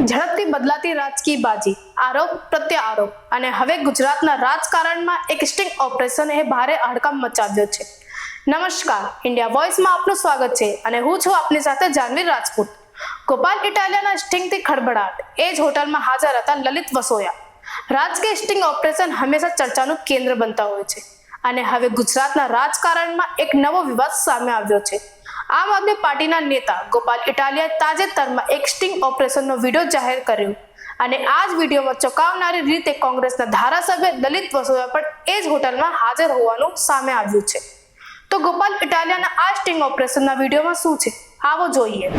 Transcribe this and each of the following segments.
રમાતી રાજકીય બાજી આરોપ પ્રત્યે આરોપ. અને હવે ગુજરાતના રાજકારણમાં એક સ્ટિંગ ઓપરેશન એ ભારે હડકંપ મચાવ્યો છે. નમસ્કાર ઇન્ડિયા વોઇસમાં આપનું સ્વાગત છે અને હું છું આપની સાથે જાનવી રાજપૂત. ગોપાલ ઇટાલિયાના સ્ટિંગથી ખડબડાટ એ જ હોટલમાં હાજર હતા લલિત વસોયા. રાજકીય સ્ટિંગ ઓપરેશન હંમેશા ચર્ચાનું કેન્દ્ર બનતા હોય છે. અને હવે ગુજરાતના રાજકારણમાં એક નવો વિવાદ સામે આવ્યો છે. આમ આદમી પાર્ટીના નેતા ગોપાલ ઇટાલિયાએ તાજેતરમાં એક સ્ટિંગ ઓપરેશનનો વીડિયો જાહેર કર્યો. અને આ જ વિડીયોમાં ચોંકાવનારી રીતે કોંગ્રેસના ધારાસભ્ય દલિત વસોયા પણ એ જ હોટલમાં હાજર હોવાનું સામે આવ્યું છે. તો ગોપાલ ઇટાલિયાના આ સ્ટિંગ ઓપરેશનના વિડીયોમાં શું છે? આવો જોઈએ.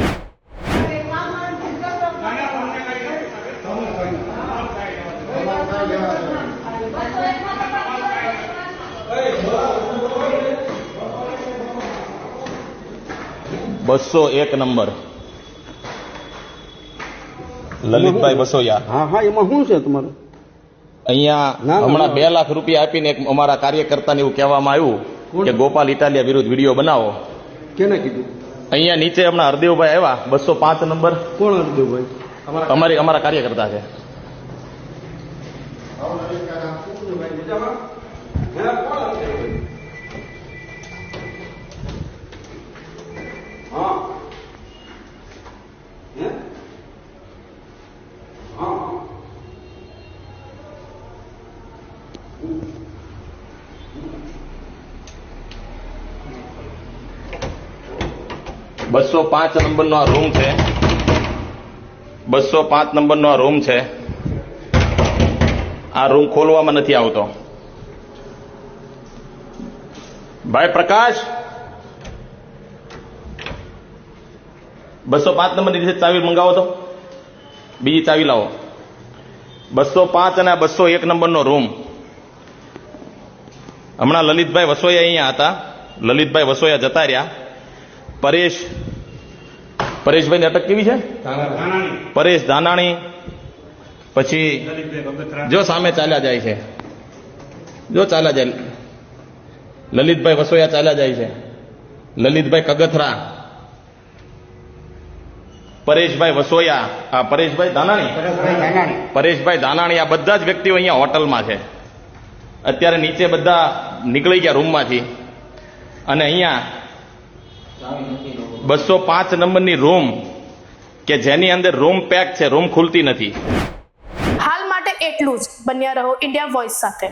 બસો એક નંબર. લલિતભાઈ બસોયા હા હા એમાં શું છે તમારું? અહીંયા હમણાં બે લાખ રૂપિયા આપીને એક અમારા કાર્યકર્તાને એવું કહેવામાં આવ્યું કે ગોપાલ ઇટાલિયા વિરુદ્ધ વીડિયો બનાવો. કેને કીધું? અહીંયા નીચે હમણાં હરદેવભાઈ આવ્યા બસો પાંચ નંબર. કોણ હરદેવભાઈ? અમારી અમારા કાર્યકર્તા છે. હા બસો પાંચ નંબરનો આ રૂમ છે. બસો પાંચ નંબરનો આ રૂમ છે. આ રૂમ ખોલવામાં નથી આવતો. ભાઈ પ્રકાશ! બસો પાંચ નંબરની ચાવી મંગાવો તો. બીજી ચાવી લાવો. બસો પાંચ અને બસો એક નંબરનો રૂમ. હમણાં લલિતભાઈ વસોયા અહીંયા હતા. લલિતભાઈ વસોયા જતા રહ્યા. પરેશ પરેશભાઈની અટક કેવી છે? પરેશ ધાનાણી. પછી જો સામે ચાલ્યા જાય છે. જો ચાલ્યા જાય. લલિતભાઈ વસોયા ચાલ્યા જાય છે. લલિતભાઈ કગથરા. પરેશભાઈ વસોયા. આ પરેશભાઈ ધાનાણી. પરેશભાઈ ધાનાણી આ બધા જ વ્યક્તિઓ અહીંયા હોટલમાં છે. અત્યારે નીચે બધા નીકળી ગયા રૂમમાંથી. અને અહીંયા બસો પાંચ નંબરની રૂમ કે જેની અંદર રૂમ પેક છે, રૂમ ખુલતી નથી. હાલ માટે એટલું જ. બન્યા રહો ઇન્ડિયા વોઇસ સાથે.